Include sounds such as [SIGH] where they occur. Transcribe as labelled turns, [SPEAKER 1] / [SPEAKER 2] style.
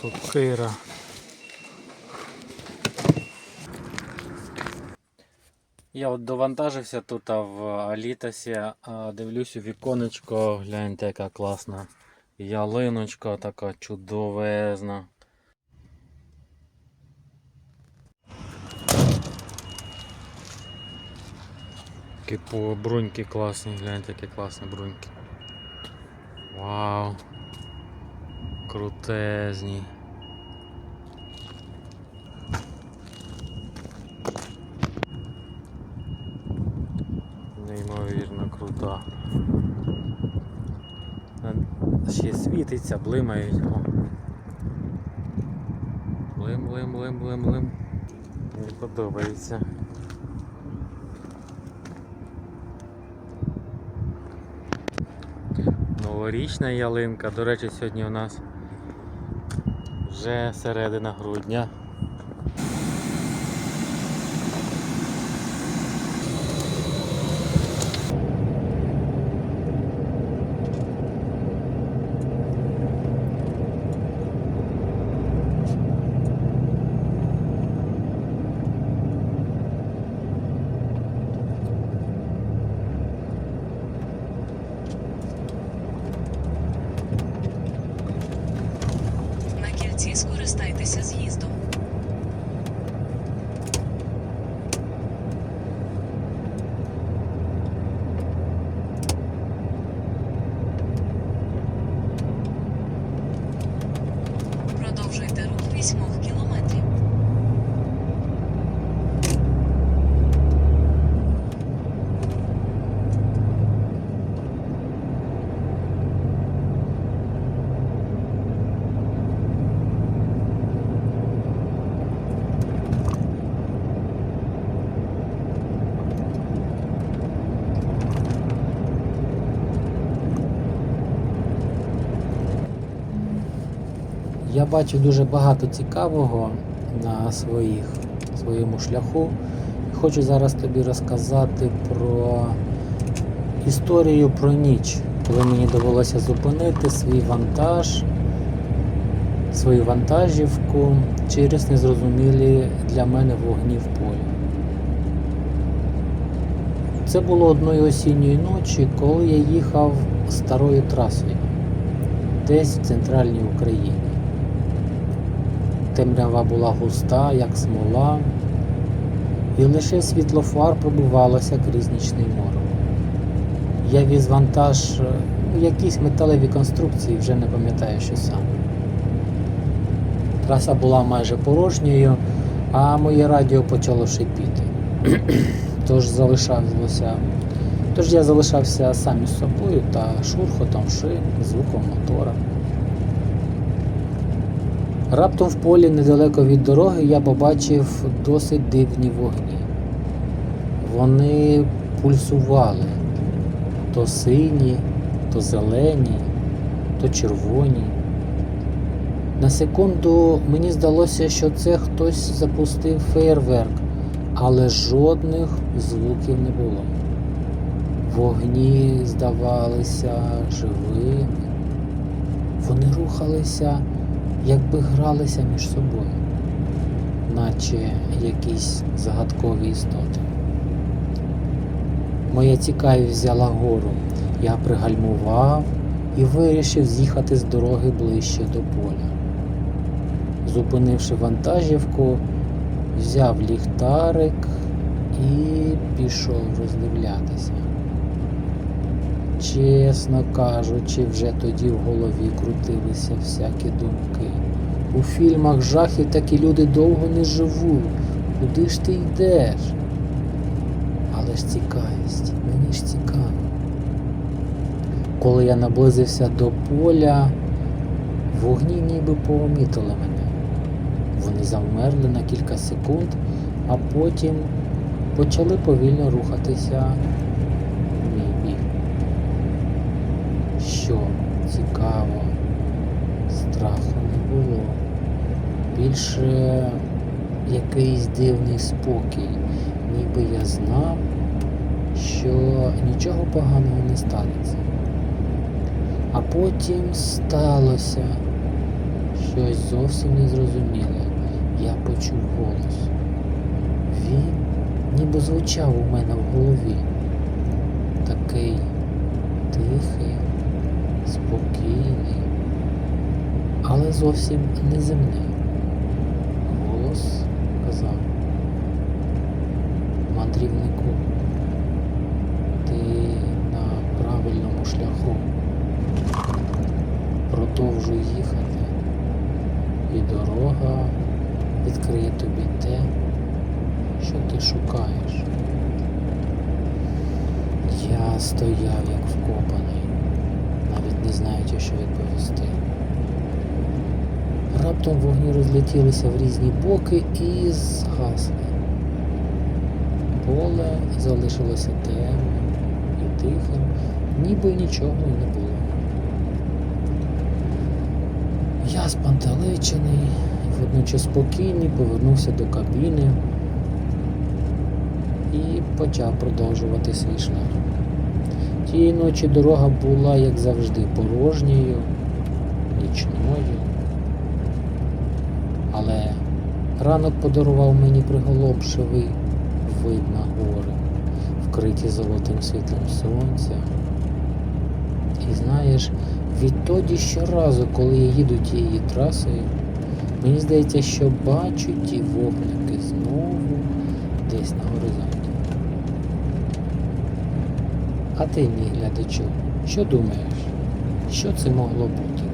[SPEAKER 1] Сокира. Я от довантажився тут в Алітасі, дивлюсь у віконечко, гляньте, яка класна ялиночка, така чудовезна. Такі бруньки класні, гляньте, які класні бруньки. Вау. Крутезні. Неймовірно крута. Е, Ще світиться, блимають. Блим, блим, блим, блим, блим. Мені подобається. Новорічна ялинка. До речі, сьогодні у нас вже середина грудня.
[SPEAKER 2] На скористайтеся з'їздом.
[SPEAKER 3] Я бачу дуже багато цікавого на своїх, своєму шляху. Хочу зараз тобі розказати про історію про ніч, коли мені довелося зупинити свій вантаж, свою вантажівку через незрозумілі для мене вогні в полі. Це було одної осінньої ночі, коли я їхав старою трасою, десь в центральній Україні. Темрява була густа, як смола, і лише світлофар пробивалося крізь нічний морок. Я віз вантаж е, у якісь металеві конструкції, вже не пам'ятаю, що саме. Траса була майже порожньою, а моє радіо почало шипіти. [CLEARS THROAT] Тож залишалося. Тож я залишався сам із собою та шурхотом шин, звуком мотора. Раптом в полі недалеко від дороги я побачив досить дивні вогні. Вони пульсували то сині, то зелені, то червоні. На секунду мені здалося, що це хтось запустив фейерверк, але жодних звуків не було. Вогні здавалися живими. Вони рухалися якби гралися між собою, наче якісь загадкові істоти. Моя цікавість взяла гору. Я пригальмував і вирішив з'їхати з дороги ближче до поля. Зупинивши вантажівку, взяв ліхтарик і пішов роздивлятися. Чесно кажучи, вже тоді в голові крутилися всякі думки. У фільмах жахів такі люди довго не живуть. Куди ж ти йдеш? Але ж цікавість, мені ж цікаво. Коли я наблизився до поля, вогні ніби помітили мене. Вони завмерли на кілька секунд, а потім почали повільно рухатися в мій бік. Що цікаво, страху не було. Більше якийсь дивний спокій, ніби я знав, що нічого поганого не станеться. А потім сталося щось зовсім незрозуміле. Я почув голос. Він ніби звучав у мене в голові. Такий тихий, спокійний, але зовсім не неземний. Голос казав. Мандрівнику, ти на правильному шляху. Продовжуй їхати, і дорога відкриє тобі те, що ти шукаєш. Я стояв як вкопаний, навіть не знаючи, що відповісти. Раптом вогні розлетілися в різні боки і згасли. Поле залишилося темним і тихим, ніби нічого й не було. Я спантеличений, і водночас спокійний, повернувся до кабіни і почав продовжувати свій шлях. Тієї ночі дорога була, як завжди, порожньою, нічною. Але ранок подарував мені приголомшивий вид на гори, вкриті золотим світлом сонця. І знаєш, відтоді щоразу, коли я їду тією трасою, мені здається, що бачу ті вогники знову десь на горизонті. А ти, мій глядачу, що думаєш? Що це могло бути?